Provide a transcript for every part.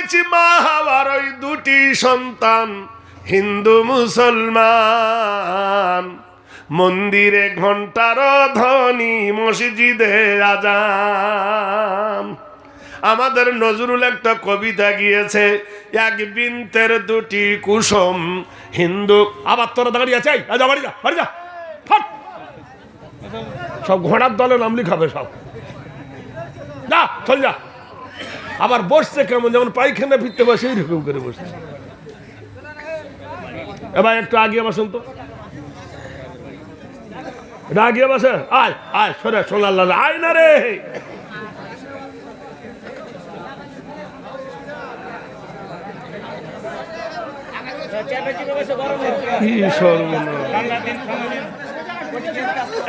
বলেছি মা হওয়ার ওই দুটি সন্তান, হিন্দু মুসলমান। মন্দিরে ঘণ্টার ধ্বনি মসজিদে আজান। আমাদের নজরুল একটা কবিতা গিয়েছে, এক বিন্তের দুটি কুসুম হিন্দু আবার তোরা দাঁড়িয়ে আছে সব ঘোড়ার দলে নাম লিখাবে সব। যা, চল যা। আবার বসছে কেমন? যেমন পায়খানা ফিরতে বসে, এইরকম করে বসছে। এবার একটু আগে বসুন তো। বসে। আয় না রে।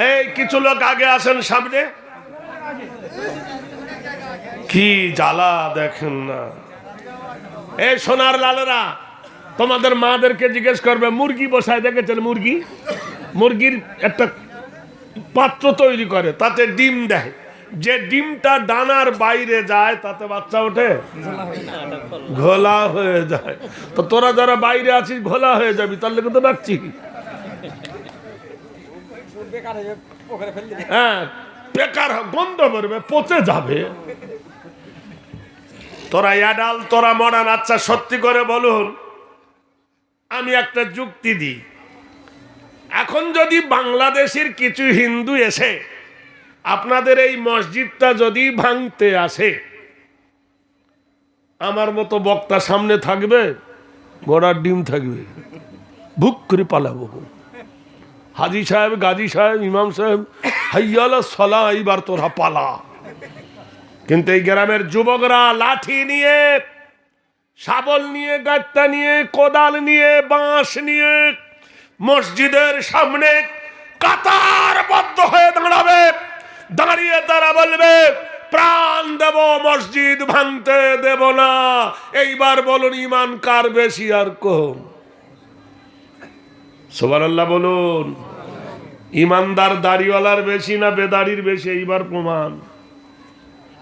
এই কিছু লোক আগে আসেন সামনে। কি জ্বালা দেখেন না। এই সোনার লালেরা, তোমাদের মাদেরকে জিজ্ঞেস করবে, মুরগি বসায় দেখেছেন মুরগি? মুরগির একটা পাত্র তৈরি করে, তাতে ডিম দেয়। যে ডিমটা ডানার বাইরে যায়, তাতে বাচ্চা ওঠে? ঘোলা হয়ে যায়। তো তোরা যারা বাইরে আছিস, ঘোলা হয়ে যাবি, তার লেগে তো ডাকছি হ্যাঁ বেকার গন্ধ করবে, পচে যাবে। তোরা অ্যাডাল তোরা মডার্ন আচ্ছা সত্যি করে বলুন। আমি একটা যুক্তি দিই। এখন যদি বাংলাদেশের কিছু হিন্দু এসে, আপনাদের এই মসজিদটা যদি ভাঙতে আসে, আমার মতো বক্তা সামনে থাকবে, ঘোড়ার ডিম থাকবে। ভুক করে পালাবো। হাজি সাহেব, গাজী সাহেব, ইমাম সাহেব, হাইয়ালা সলা, এইবার তোরা পালা। কিন্তু এই গ্রামের যুবকরা লাঠি নিয়ে, শাবল নিয়ে, গাত্তা নিয়ে, কোদাল নিয়ে, বাঁশ নিয়ে মসজিদের সামনে কাতারবদ্ধ হয়ে দাঁড়াবে। দাঁড়িয়ে তারা বলবে, প্রাণ দেব, মসজিদ ভাঙতে দেব না। এইবার বলুন ইমান কার বেশি আর কম? সোবানাল্লাহ বলুন ইমানদার দাড়িওয়ালার বেশি না বেদাড়ির বেশি? এইবার প্রমাণ।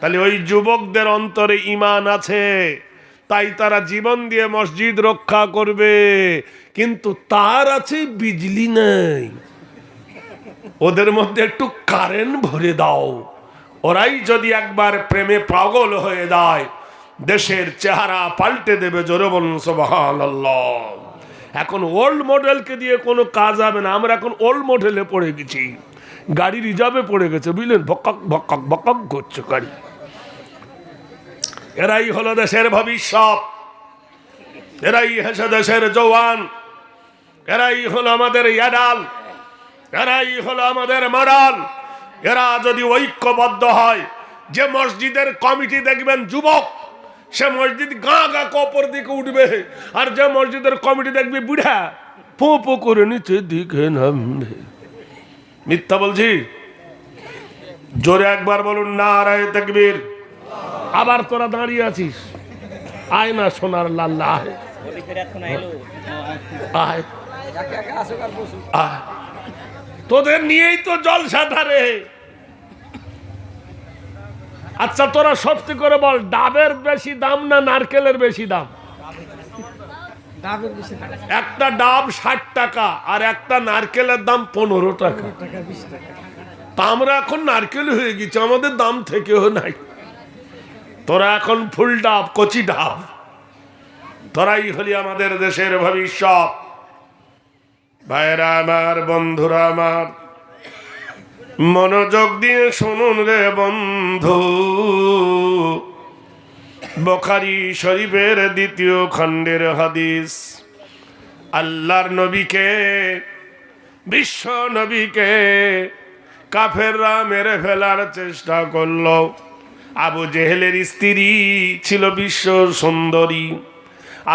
তাহলে ওই যুবকদের অন্তরে ইমান আছে। তাই তারা জীবন দিয়ে মসজিদ রক্ষা করবে। কিন্তু তার আছে বিজলি নেই। ওদের মধ্যে একটু কারেন্ট ভরে দাও। ওরাই যদি একবার প্রেমে পাগল হয়ে যায়, দেশের চেহারা পাল্টে দেবে জোরে বলুন এখন ওল্ড মডেলকে দিয়ে কোনো কাজ হবে না। আমরা এখন ওল্ড মডেলে পড়ে গেছি। গাড়ি রিজার্ভে পড়ে গেছে, বুঝলেন? ভক্কাক ভক্কাক ভক্কাক করছে গাড়ি। এরাই হলো দেশের ভবিষ্যৎ। এরাই হেসে দেশের জওয়ান। এরাই হলো আমাদের ইয়াডাল এরাই হলো আমাদের মডাল। এরা যদি ঐক্যবদ্ধ হয়, যে মসজিদের কমিটি দেখবেন যুবক, সে মসজিদ গা গা কপর দিকে উঠবে, আর যে মসজিদের কমিটি দেখবি বুড়া পো পো করে নিচে দিকে নামবে। মিথ্যা বলছি? জোরে একবার বলুন না রায় তকবীর। আবার তোরা দাঁড়িয়ে আছিস? আয় না সোনার লাল্লা আয়। আয়। তোদের নিয়েই তো জলসা ধারে আচ্ছা তোরা সত্যি করে বল ডাবের বেশি দাম না নারকেলের বেশি দাম? একটা ডাব ষাট টাকা আর একটা নারকেলের দাম পনেরো টাকা। তা আমরা এখন নারকেল হয়ে গেছি আমাদের দাম থেকেও নাই। তোরা এখন ফুল ডাব, কচি ডাব। তোরাই হলি আমাদের দেশের ভবিষ্যৎ। ভাইরা আমার, বন্ধুরা আমার, মনোযোগ দিয়ে শুনুন রে বন্ধু। বখারি শরীফের দ্বিতীয় খণ্ডের হাদিস, আল্লাহর নবীকে, বিশ্ব নবীকে কাফেররা মেরে ফেলার চেষ্টা করল। আবু জেহেলের স্ত্রী ছিল বিশ্ব সুন্দরী।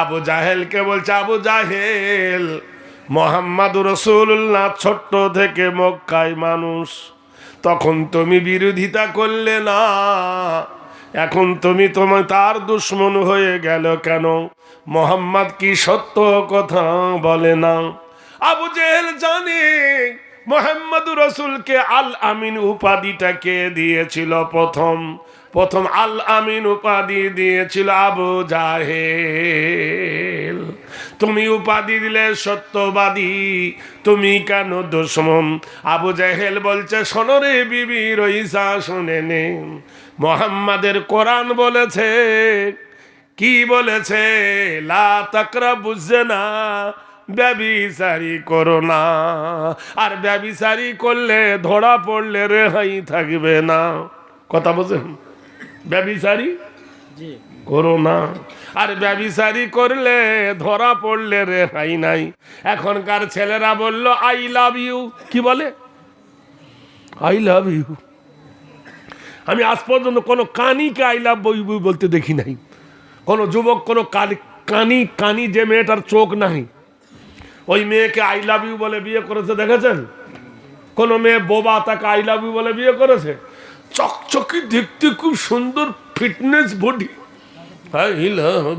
আবু জাহেলকে বলছে, আবু জাহেল মোহাম্মদ রসুল্লাহ ছোট্ট থেকে মক্কায় মানুষ। তখন তুমি বিরোধিতা করলে না, এখন তুমি তোমার তার দুশ্মন হয়ে গেল কেন? মোহাম্মদ কি সত্য কথা বলে না? আবু জেহেল জানে মোহাম্মদ রসুলকে আল আমিন উপাধিটা কে দিয়েছিল প্রথম? প্রথম আল আমিন উপাধি দিয়েছিল আবু জাহেল। তুমি উপাধি দিলে সত্যবাদী, তুমি কেন দুশ্মন? আবু জাহেল বলছে সোনরে বিবি, রইসা শুনে নে। মোহাম্মদের কোরআন বলেছে, কি বলেছে? লা তাকরা বুঝছে না ব্যবিচারি করো না। আর ব্যবিচারি করলে, ধরা পড়লে রেহাই থাকবে না। কথা বলছেন ব্যবিচারি? করো না। আর ব্যবিচারি করলে ধরা পড়লে রেহাই নাই। এখনকার ছেলেরা বলল আই লাভ ইউ কি বলে? আই লাভ ইউ আমি আজ পর্যন্ত কোনো কানিকে আই লাভ বই বই বলতে দেখি নাই। কোনো যুবক কোনো কানি কানি কানি যে মেয়েটার চোখ নাই। ওই মেয়েকে আই লাভ ইউ বলে বিয়ে করেছে দেখেছেন? কোনো মেয়ে বোবা তাকে আই লাভ ইউ বলে বিয়ে করেছে? চকচকি দেখতে খুব সুন্দর ফিটনেস বডি। আই লাভ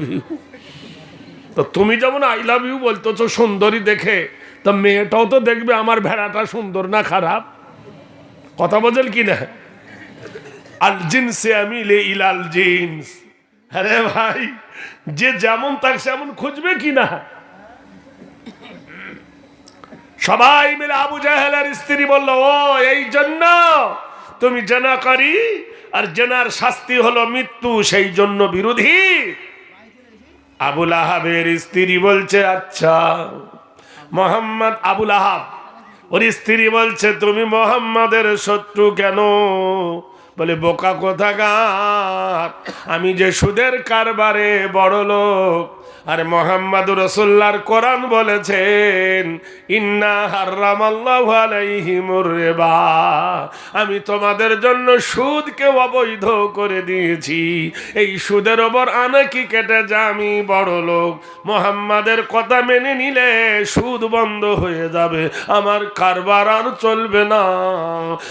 তো তুমি যেমন আই লাভ ইউ বলতেছো, সুন্দরী দেখে, তা মেয়েটাও তো দেখবে আমার ভেড়াটা সুন্দর না খারাপ? কথা বোঝেন কি না? আল জিন্সে আমি লে ইলাল জিন্স। আরে ভাই, যে যেমন তাকে সেমন খুঁজবে কি না? সবাই মিলে আবু জাহেলের স্ত্রী বলল, ও, এই জন্য তুমি জেনাকারী, আর জেনার শাস্তি হলো মৃত্যু, সেই জন্য বিরোধী। আবুল আহাবের স্ত্রী বলছে আচ্ছা মোহাম্মদ আবুল আহাব, ওর স্ত্রী বলছে, তুমি মোহাম্মদের শত্রু কেন? বলে, বোকা কোথাকার, আমি যে সুদের কারবারে বড় লোক আর মোহাম্মদ রসুল্লার কোরআন বলেছেন, ইন্না হার্রামাল্লাহু আলাইহিমুর রিবা। আমি তোমাদের জন্য সুদকে অবৈধ করে দিয়েছি। এই সুদের ওপর আনাকি কেটে যা আমি বড় লোক। মোহাম্মদের কথা মেনে নিলে সুদ বন্ধ হয়ে যাবে। আমার কারবার আর চলবে না।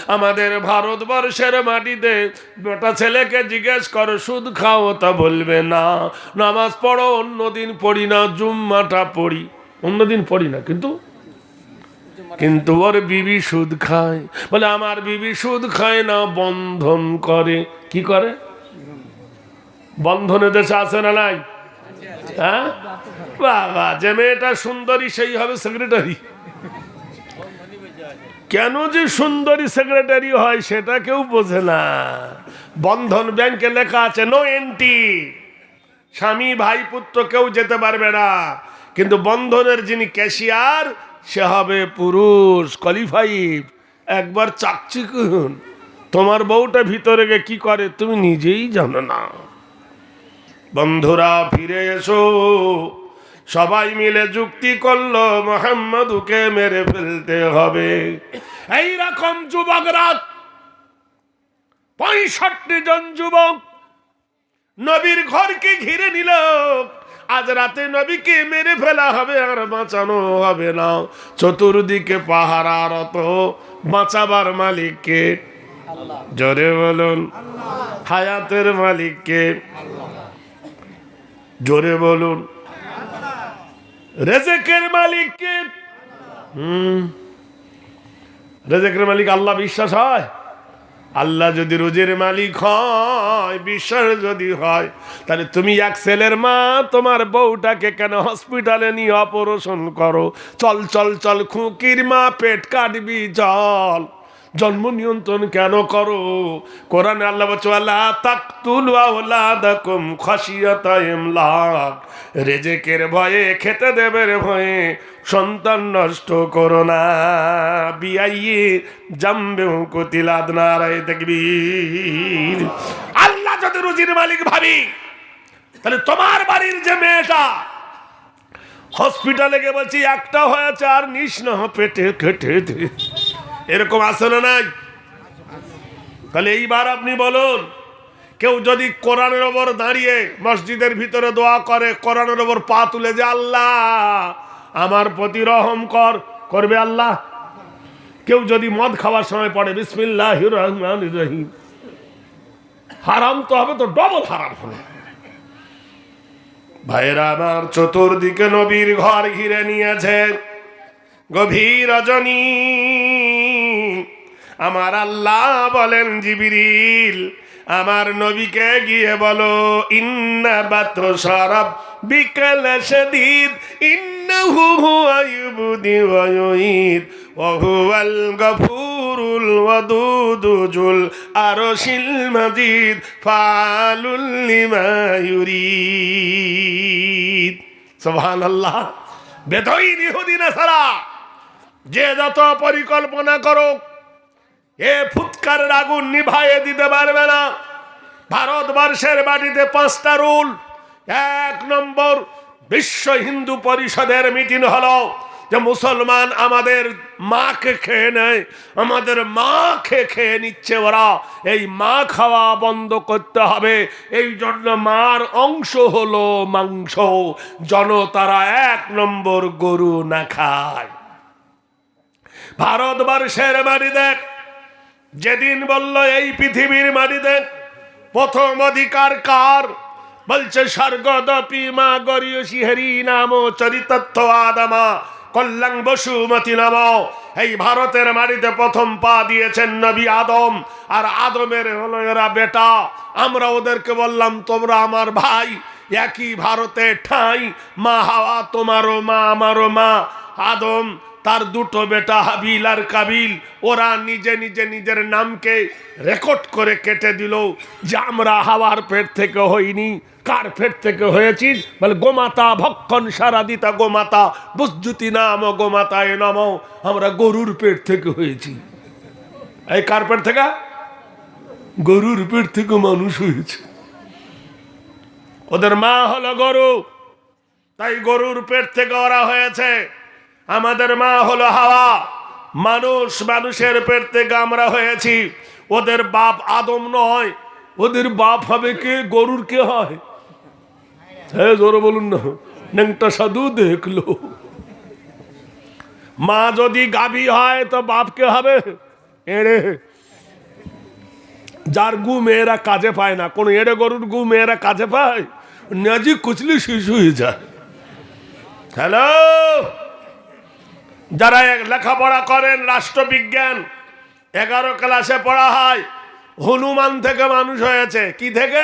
আমাদের ভারতবর্ষের মাটিতে বেটা ছেলেকে জিজ্ঞেস করো, সুদ খাও? তা বলবে না। নামাজ পড়ো, অন্যদিন পড়ি না, জুম্মাটা পড়ি। অন্যদিন পড়ি না, কিন্তু কিন্তু ওর বিবি সুদ খায়। বলে, আমার বিবি সুদ খায় না, বন্ধন করে। কি করে? বন্ধনে দেশে আছে না নাই? হ্যাঁ? বাবা, যে মেয়েটা সুন্দরী, সেই হবে সেক্রেটারি কেন যে সুন্দরী সেক্রেটারি হয়, সেটা কেউ বোঝে না। বন্ধন ব্যাংকে লেখা আছে নো এন্ট্রি স্বামী ভাই পুত্র কেউ যেতে পারবে না। কিন্তু বন্ধনের যিনি ক্যাশিয়ার, সে হবে পুরুষ কোয়ালিফাইড একবার চাকচিকুন তোমার বউটা ভিতরে গিয়ে কি করে, তুমি নিজেই জানো না। বন্ধুরা, ফিরে এসো। সবাই মিলে যুক্তি করল, মোহাম্মদুকে মেরে ফেলতে হবে। এই রকম যুবকরা, পঁয়ষট্টি জন যুবক নবীর ঘরকে ঘিরে নিল। আজ রাতে নবীকে মেরে ফেলা হবে আর বাঁচানো হবে না। চতুর্দিকে পাহারারত বাঁচাবার মালিককে। জোরে বলুন, হায়াতের মালিককে। জোরে বলুন, রেজেকের মালিককে। হুম, রেজেকের মালিক আল্লাহ বিশ্বাস হয়? আল্লাহ যদি রোজের মালিক হয় বিশ্বাস যদি হয়, তাহলে তুমি এক ছেলের মা, তোমার বউটাকে কেন হসপিটালে নিয়ে অপারেশন করো? চল চল চল, খুঁকির মা, পেট কাটবি, চল। জন্ম নিয়ন্ত্রণ কেন করো? কোরআনে আল্লাহ আল্লাহ তাকতুল আওলাদাকুম খাশিয়াতা ইমলাক রেজেকের ভয়ে, খেতে দেবের ভয়ে সন্তান নষ্ট করো না। বিয়াইয়ে জামবে কুতিলাদ নারায় দেখবি আল্লাহ যদি রুজির মালিক ভাবি, তাহলে তোমার বাড়ির যে মেয়েটা, হসপিটালে গিয়ে বলছি, একটা হয়েছে আর নিস না, পেটে কেটে এরকম আছে না নাই? তাহলে এইবার আপনি বলুন, কেউ যদি কোরআনের ওপর দাঁড়িয়ে মসজিদের ভিতরে দোয়া করে, কোরআনের ওপর পা তুলে যে আল্লাহ আমার প্রতি রহম কর, করবে আল্লাহ। কেউ যদি মদ খাওয়ার সময় পড়ে বিসমিল্লাহ রহমান রহিম। হারাম তো হবে, তো ডবল হারাম হবে। ভাইরা আমার চতুর্দিকে নবীর ঘর ঘিরে নিয়েছে গভীর রজনী। আমার আল্লাহ বলেন, জিবিরিল, আমার নবীকে গিয়ে বলো, ইন্না বাত সরব বিকাল শদীদ ইন্নাহু হুয়া ইউবদি ওয়া ইউঈদ, ওয়া হুয়াল গফুরুল ওয়াদুদুল আরশিল মাজিদ, ফালুল লিমা ইউরিদ। সুবহানাল্লাহ। বেদইন ইহুদি নাসারা, যে যত পরিকল্পনা করো এ ফুৎকারের আগুন নিভাইয়ে দিতে পারবে না। ভারতবর্ষের মাটিতে পাঁচটা রুল এক নম্বর, বিশ্ব হিন্দু পরিষদের মিটিং হলো যে মুসলমান আমাদের মাকে খেয়ে নেয়, আমাদের মা খেয়ে খেয়ে নিচ্ছে ওরা। এই মা খাওয়া বন্ধ করতে হবে, এই জন্য মার অংশ হলো মাংস। জনতারা এক নম্বর গরু না খায়। ভারতবর্ষের মারি দেখ, যেদিন বলল এই পৃথিবীর মারি দেখ, প্রথম অধিকার কার? বলছে, স্বর্গদপি মা গরিয়সী হরি নাম চরিতত্ব আদামা কল্যাণ বসুমতি নাম। এই ভারতের মাটিতে প্রথম পা দিয়েছেন নবী আদম, আর আদমের হলো এরা বেটা। আমরা ওদেরকে বললাম, তোমরা আমার ভাই, একই ভারতে ঠাই, মা হাওয়া তোমারও মা, আমারও মা। আদম তার দুটো বেটা হাবিল আর কাবিল, ওরা নিজে নিজে নিজের নামকে রেকর্ড করে কেটে দিল যে আমরা হাওয়ার পেট থেকে হইনি, কার পেট থেকে হয়েছি? বলে, গোমাতা ভক্ষণ সারা দিতা গোমাতা বুজ্জুতি নাম গোমাতা এ নম, আমরা গরুর পেট থেকে হয়েছি। এই কার পেট থেকে? গরুর পেট থেকে মানুষ হয়েছে। ওদের মা হলো গরু, তাই গরুর পেট থেকে ওরা হয়েছে। আমাদের মা হলো হাওয়া। মানুষ মানুষের পেট থেকে আমরা হয়েছি। ওদের বাপ আদম নয়। ওদের বাপ হবে কে? গরুর কে হয়? হ্যাঁ বলুন না। নেংটা সাধু দেখল। মা যদি গাবি হয় তো বাপ কে হবে? এড়ে। যার গু মেয়েরা কাজে পায় না। কোনো এড়ে গরুর গু মেয়েরা কাজে পায়? নাজি কুচলি শিশু হয়ে যায়। হ্যালো? যারা লেখাপড়া করেন, রাষ্ট্রবিজ্ঞান, এগারো ক্লাসে পড়া হয়, হনুমান থেকে মানুষ হয়েছে। কি থেকে?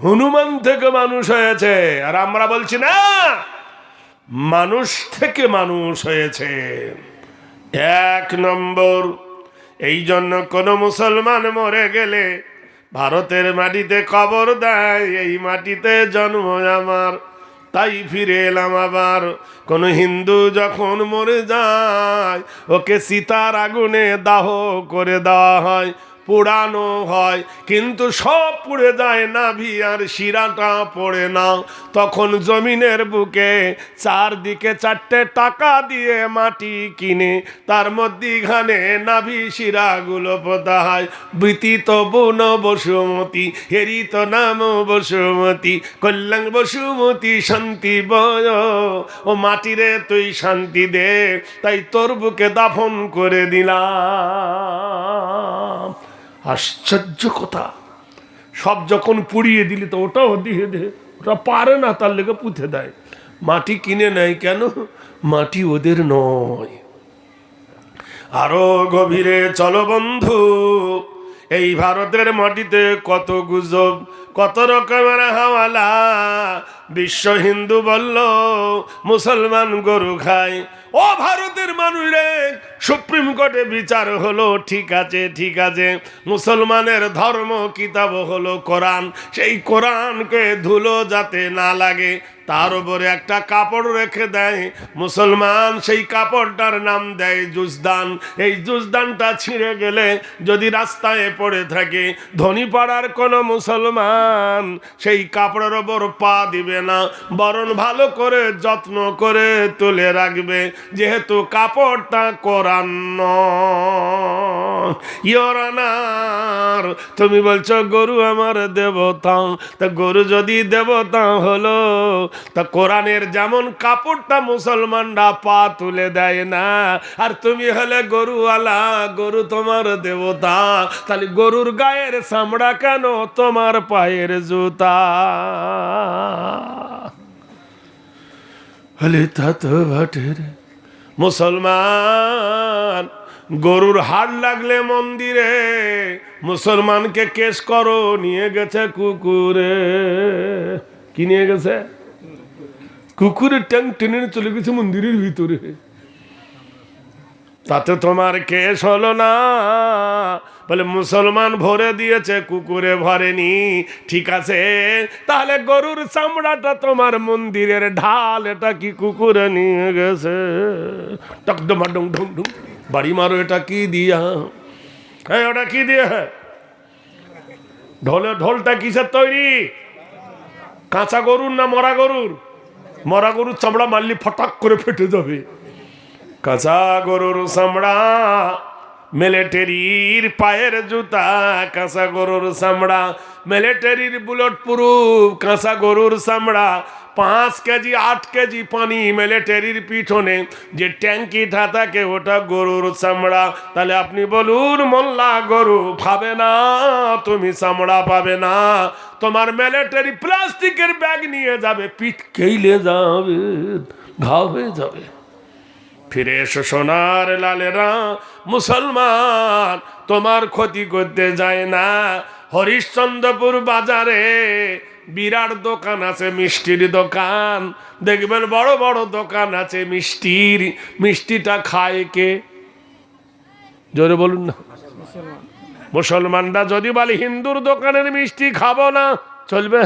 হনুমান থেকে মানুষ হয়েছে। আর আমরা বলছি, না, মানুষ থেকে মানুষ হয়েছে। এক নম্বর, এই জন্য কোনো মুসলমান মরে গেলে ভারতের মাটিতে কবর দেয়, এই মাটিতে জন্ম আমার। তাই ফিরে এলাম আবার। কোন হিন্দু যখন মরে যায়, ওকে সীতার আগুনে দাহ করে দেওয়া হয়। পোড়ানো হয়, কিন্তু সব পুড়ে যায় নাভি আর শিরাটা পড়ে না। তখন জমিনের বুকে চারদিকে চারটে টাকা দিয়ে মাটি কিনে, তার মধ্যিখানে নাভি শিরাগুলো পোতা হয়। বৃতিত বন বসুমতি, হেরিত নাম বসুমতি, কল্যাণ বসুমতি, শান্তি বয়, ও মাটিরে তুই শান্তি দে, তাই তোর বুকে দাফন করে দিলাম। আশ্চর্য কথা সব যখন পুড়িয়ে দিলি তো ওটাও দিয়ে দে। ওটা পারে না, তার লেগে পুঁতে দেয়। মাটি কিনে নেয় কেন? মাটি ওদের নয়। আরও গভীরে চলো বন্ধু, এই ভারতের মাটিতে কত গুজব, কত রকমের হাওয়ালা বিশ্ব হিন্দু বলল, মুসলমান গরু খায়। ও ভারতের মানুষ রে, সুপ্রিম কোর্টে বিচার হলো, ঠিক আছে ঠিক আছে। মুসলমানের ধর্ম, কিতাব হলো কোরআন। সেই কোরআনকে ধুলো যাতে না লাগে, তার উপরে একটা কাপড় রেখে দেয়। মুসলমান সেই কাপড়টার নাম দেয় জুজদান। এই জুজদানটা ছিঁড়ে গেলে যদি রাস্তায় পড়ে থাকে ধনী পাড়ার কোনো মুসলমান সেই কাপড়ের ওপর পা দিবে না। বরং ভালো করে যত্ন করে তুলে রাখবে। যেহেতু কাপড়টা কোরআন ইয়রানার তুমি বলছো, গরু আমার দেবতা। তা গরু যদি দেবতা হলো, তা কোরআনের যেমন কাপড়টা মুসলমানরা পা তুলে দেয় না, আর তুমি হলে গরুওয়ালা, গরু তোমার দেবতা। তাহলে গরুর গায়ের চামড়া কেন তোমার পায়ের জুতা? হলে তা তো বটে রে। মুসলমান, গরুর হাড় লাগলে মন্দিরে। মুসলমানকে কেস করো, নিয়ে গেছে কুকুরে। কি নিয়ে গেছে? কুকুরের ট্যাং টেনে চলে গেছে মন্দিরের ভিতরে। তাতে তোমার কেস হলো না। বলে, মুসলমান ভরে দিয়েছে, কুকুরে ভরেনি। ঠিক আছে, তাহলে গরুর চামড়াটা তোমার মন্দিরের ঢাল এটা কি কুকুরে নিয়ে গেছে? টকডমা ঢুম বাড়ি মারো, এটা কি দিয়া? হ্যাঁ ওটা কি দিয়ে? হ্যাঁ ঢোলে, ঢোলটা কিসের তৈরি? কাঁচা গরুর না মরা গরুর? মরা গরুর চামড়া মারলি ফটাক করে ফেটে যাবে। কাঁচা গরুর চামড়া মিলিটারির পায়ের জুতা, কাঁচা গরুর চামড়া। মিলিটারির বুলেট প্রুফ, কাঁচা গরুর চামড়া। পাঁচ কেজি, আট কেজি পানি মিলিটারির পিছনে। যে ট্যাঙ্কিটা থাকে ওটা গরুর চামড়া। তাহলে আপনি বলুন, মোল্লা গরু পাবে না, তুমি চামড়া পাবে না। তোমার মিলিটারি প্লাস্টিকের ব্যাগ নিয়ে যাবে পিঠ কেইলে যাবে ঘা হয়ে যাবে। ফিরে এসো সোনার লালেরা মুসলমান, তোমার ক্ষতি করতে যায় না। হরিশ্চন্দ্রপুর বাজারে বিরাট দোকান আছে, মিষ্টির দোকান। দেখবেন বড় বড় দোকান আছে মিষ্টির। মিষ্টিটা খায় কে? জোরে বলুন না। মুসলমানরা যদি বলে, হিন্দুর দোকানের মিষ্টি খাব না, চলবে?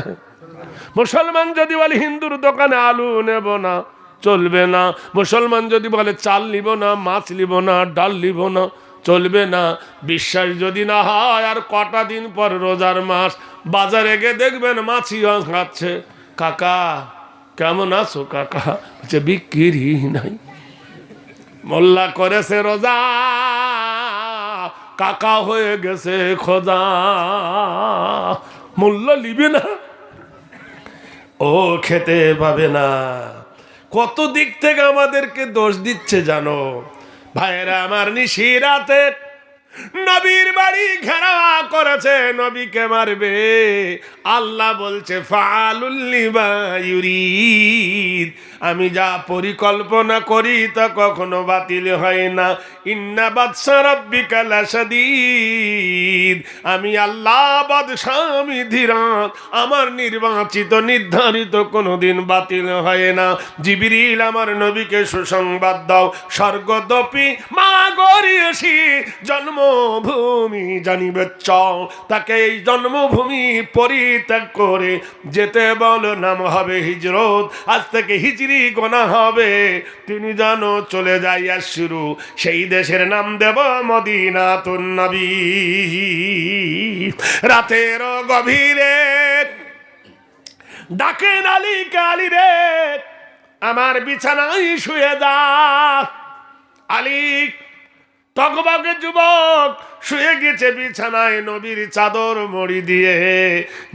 মুসলমান যদি বলে, হিন্দুর দোকানে আলু নেব না। চলবে না। মুসলমান যদি বলে, চাল নিব না, মাছ নিব না, ডাল নিব না, চলবে না। বিশ্বাস যদি না হয়, আর কটা দিন পর রোজার মাস, বাজারে গিয়ে দেখবেন মাছি খাচ্ছে কাকা, কেমন আছো কাকা? বলছে, বিক্রি নাই। মোল্লা করেছে রোজা, কাকা হয়ে গেছে খোদা। মূল্য নিবে না। ও খেতে পাবে না। কত দিক থেকে আমাদেরকে দোষ দিচ্ছে জানো? ভাইয়েরা আমার নিশিরাতে নবীর বাড়ি ঘেরাওয়া করেছে, নবীকে মারবে। আল্লাহ বলছে ফালুল্লিবা ইউরিদ। আমি যা পরিকল্পনা করি তা কখনো বাতিল হয় না। ইন্না বাদশা রব্বিকা লাশাদীদ। আমি আল্লাহ বাদশাহ আমি ধীরাত আমার নির্বাচিত, নির্ধারিত কোনোদিন বাতিল হয় না। জিবিরিল, আমার নবীকে সুসংবাদ দাও। স্বর্গদপি মা গরিয়েছি জন্মভূমি জানিবে চাও তাকে এই জন্মভূমি পরিত্যাগ করে যেতে বল, নাম হবে হিজরত। আজ থেকে হিজরি গোনা হবে। তিনি যেন চলে যাইয়া শুরু। সেই দেশের নাম দেব মদিনা নবী। রাতের গভীরে ডাকেন আলী কালি রে, আমার বিছানায় শুয়ে যা। আলী টকবাগে যুবক, শুয়ে গেছে বিছানায় নবীর চাদর মড়ি দিয়ে।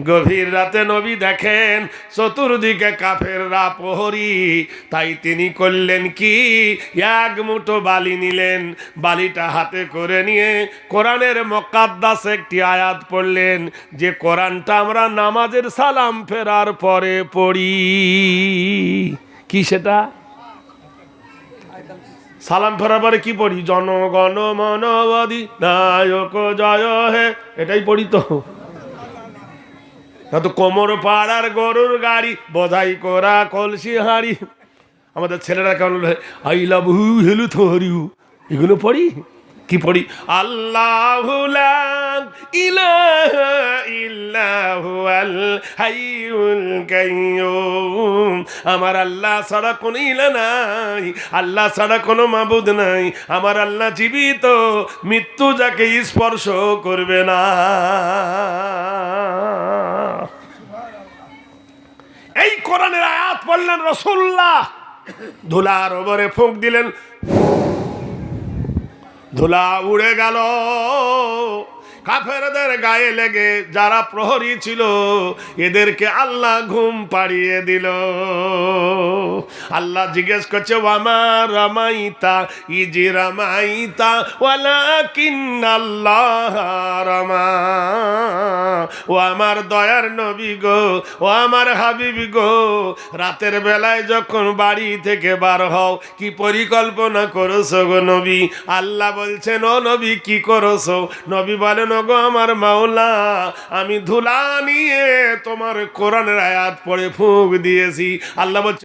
গভীর রাতে নবী দেখেন, চতুর্দিকে কাফের প্রহরী। তাই তিনি করলেন কি? এক মুঠো বালি নিলেন, বালিটা হাতে করে নিয়ে কোরআনের মকাদ্দাস একটি আয়াত পড়লেন, যে কোরআনটা আমরা নামাজের সালাম ফেরার পরে পড়ি। কি সেটা? সালাম ফেরাবারে কি পড়ি? জনগণ মনবাদী, নায়ক জয় হে। এটাই পড়ি তো। না তো কোমর পাড়ার গরুর গাড়ি, বোঝাই করা কলসি হাড়ি। আমাদের ছেলেরা কেমন আই লাভ হু হেলু থরিউ। এগুলো পড়ি? কি পড়ি? আল্লাহ ইলাহা ইল্লাহু আল হাইয়ুল কাইয়ুম। আমার আল্লাহ ছাড়া কোনো ইলা নাই, আল্লাহ ছাড়া কোনো মাবুদ নাই। আমার আল্লাহ জীবিত, মৃত্যু যাকে স্পর্শ করবে না। এই কোরআনের আয়াত পড়লেন রসুল্লাহ। ধুলার ওপরে ফুঁক দিলেন। ধুলা উড়ে গেল। কাফেরদের গায়ে লেগে যারা প্রহরী ছিল, এদেরকে আল্লাহ ঘুম পাড়িয়ে দিল। আল্লাহ জিজ্ঞেস করছে, ওয়ামা রামাইতা, ইজি রামাইতা ওয়ালাকিন আল্লাহ রামা। ও আমার দয়ার নবী গো, ও আমার হাবিব গো, রাতের বেলায় যখন বাড়ি থেকে বার হও, কি পরিকল্পনা করছ গো নবী? আল্লাহ বলছেন, ও নবী, কি করছ? নবী বলেন গো আমার মাওলা আমি ধুলা নিয়ে তোমার কোরআনের আয়াত পড়ে ফুঁক দিয়েছি। আল্লাহ